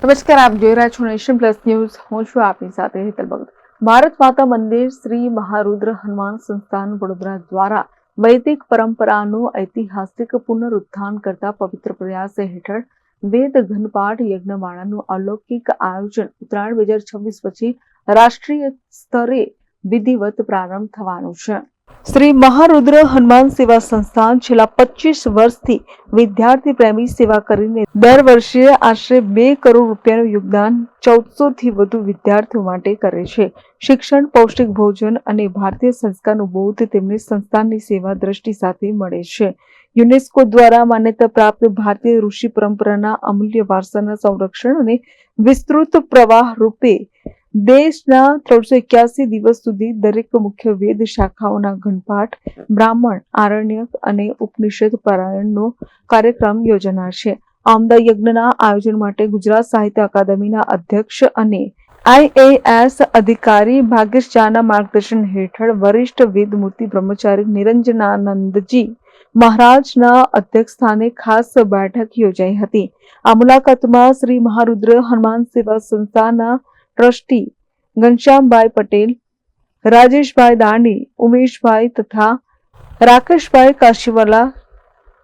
નમસ્કાર, આપ જોઈ રહ્યા છો નેશન પ્લસ ન્યૂઝ. હું છું આપની સાથે હેતલ ભગત. ભારત માતા મંદિર શ્રી મહારુદ્ર હનુમાન સંસ્થાન વડોદરા દ્વારા વૈદિક પરંપરાનું ઐતિહાસિક પુનરુત્થાન કરતા પવિત્ર પ્રયાસ હેઠળ વેદ ઘનપાઠ યજ્ઞમાળાનું અલૌકિક આયોજન ઉત્તરાયણ બે હજાર છવ્વીસ પછી રાષ્ટ્રીય સ્તરે વિધિવત પ્રારંભ થવાનું છે. શ્રી મહારુદ્ર હનુમાન સેવા સંસ્થાન છેલ્લા પચીસ વર્ષથી વિદ્યાર્થી પ્રેમી સેવા કરીને દર વર્ષે આશરે બે કરોડ રૂપિયાનું યોગદાન ચૌદસોથી વધુ વિદ્યાર્થીઓ માટે કરે છે. શિક્ષણ, પૌષ્ટિક ભોજન અને ભારતીય સંસ્કારનું બોધ તેમને સંસ્થાનની સેવા દ્રષ્ટિ સાથે મળે છે. યુનેસ્કો દ્વારા માન્યતા પ્રાપ્ત ભારતીય ઋષિ પરંપરાના અમૂલ્ય વારસાના સંરક્ષણ અને વિસ્તૃત પ્રવાહ રૂપે દેશના ત્રણસો એક્યાસી દિવસ સુધી દરેક મુખ્ય વેદ શાખાઓના ઘનપાઠ, બ્રાહ્મણ આરણ્યક અને ઉપનિષદ પારાયણનો કાર્યક્રમ યોજાનાર છે આમદા યજ્ઞના આયોજન માટે ગુજરાત સાહિત્ય અકાદમીના અધ્યક્ષ અને આઈએએસ અધિકારી ભાગ્યેશ માર્ગદર્શન હેઠળ વરિષ્ઠ વેદમૂર્તિ બ્રહ્મચારી નિરંજનાનંદજી મહારાજના અધ્યક્ષ સ્થાને ખાસ બેઠક યોજાઈ હતી. આ મુલાકાતમાં શ્રી મહારુદ્ર હનુમાન સેવા સંસ્થાના ટ્રસ્ટી ઘનશ્યામભાઈ પટેલ, રાજેશભાઈ દાંડી, ઉમેશભાઈ તથા રાકેશભાઈ કાશીવાલા,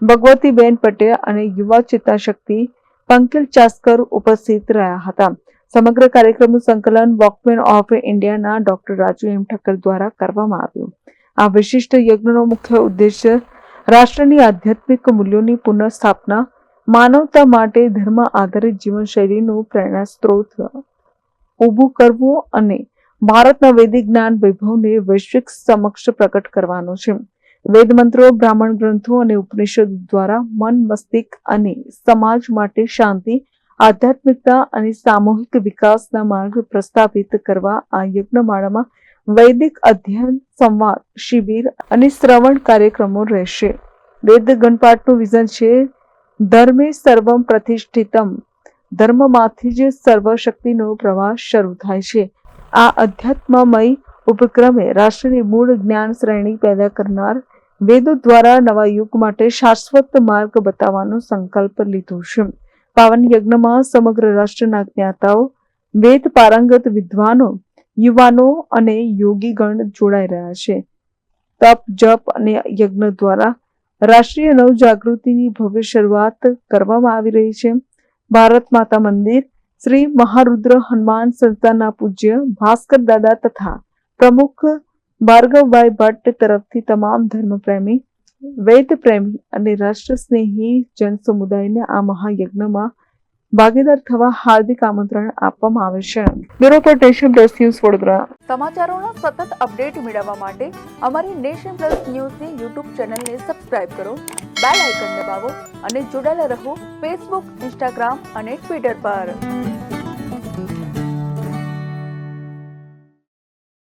ભગવતીબેન પટેલ અને યુવા ચેતના પંકિલ ચાસ્કર ઉપસ્થિત રહ્યા હતા. સમગ્ર કાર્યક્રમનું સંકલન વોકમેન ઓફ ઇન્ડિયાના ડોક્ટર રાજુ એમ ઠક્કર દ્વારા કરવામાં આવ્યું. આ વિશિષ્ટ યજ્ઞનો મુખ્ય ઉદ્દેશ્ય રાષ્ટ્રની આધ્યાત્મિક મૂલ્યોની પુનઃસ્થાપના માનવતા માટે ધર્મ આધારિત જીવનશૈલીનું પ્રેરણા સ્ત્રોત ઊભું કરવું અને ભારતના વૈદિક જ્ઞાન વૈભવને વૈશ્વિક સમક્ષ પ્રકટ કરવાનો છે. વેદ મંત્રો, બ્રાહ્મણ ગ્રંથો અને ઉપનિષદ દ્વારા મન, મસ્તિષ્ક અને સમાજ માટે શાંતિ, આધ્યાત્મિકતા અને સામૂહિક વિકાસના માર્ગ પ્રસ્થાપિત કરવા આ યજ્ઞમાળામાં વૈદિક અધ્યયન, સંવાદ, શિબિર અને શ્રવણ કાર્યક્રમો રહેશે. વેદ ગણપાઠનું વિઝન છે, ધર્મે સર્વમ પ્રતિષ્ઠિતમ ધર્મમાંથી જ સર્વશક્તિનો પ્રવાસ શરૂ થાય છે. આ અધ્યાત્મમય ઉપક્રમે રાષ્ટ્રની મૂળ જ્ઞાન શ્રેણી પેદા કરનાર વેદો દ્વારા નવા યુગ માટે શાશ્વત માર્ગ બતાવવાનો સંકલ્પ લીધો છે. પાવન યજ્ઞમાં સમગ્ર રાષ્ટ્રના જ્ઞાતાઓ, વેદ પારંગત વિદ્વાનો, યુવાનો અને યોગીગણ જોડાઈ રહ્યા છે. તપ, જપ અને યજ્ઞ દ્વારા રાષ્ટ્રીય નવજાગૃતિની ભવ્ય શરૂઆત કરવામાં આવી રહી છે. ભારત માતા મંદિર, શ્રી મહારુદ્ર હનુમાન સંસ્થાના પૂજ્ય ભાસ્કર દાદા તથા પ્રમુખ ભાર્ગવભાઈ ભટ્ટ તરફથી તમામ ધર્મપ્રેમી વેદ પ્રેમી અને રાષ્ટ્ર સ્નેહી જન સમુદાયને આ મહાયજ્ઞમાં ભાગીદાર થવા હાર્દિક આમંત્રણ આપવામાં આવે છે. Bureau Nation Plus News Vadodara. સમાચારોનો સતત અપડેટ મેળવવા માટે અમારી નેશન પ્લસ ન્યૂઝની યુટ્યુબ ચેનલને સબસ્ક્રાઇબ કરો, બેલ આઇકન દબાવો અને જોડાયેલા રહો ફેસબુક, ઇન્સ્ટાગ્રામ અને ટ્વિટર પર.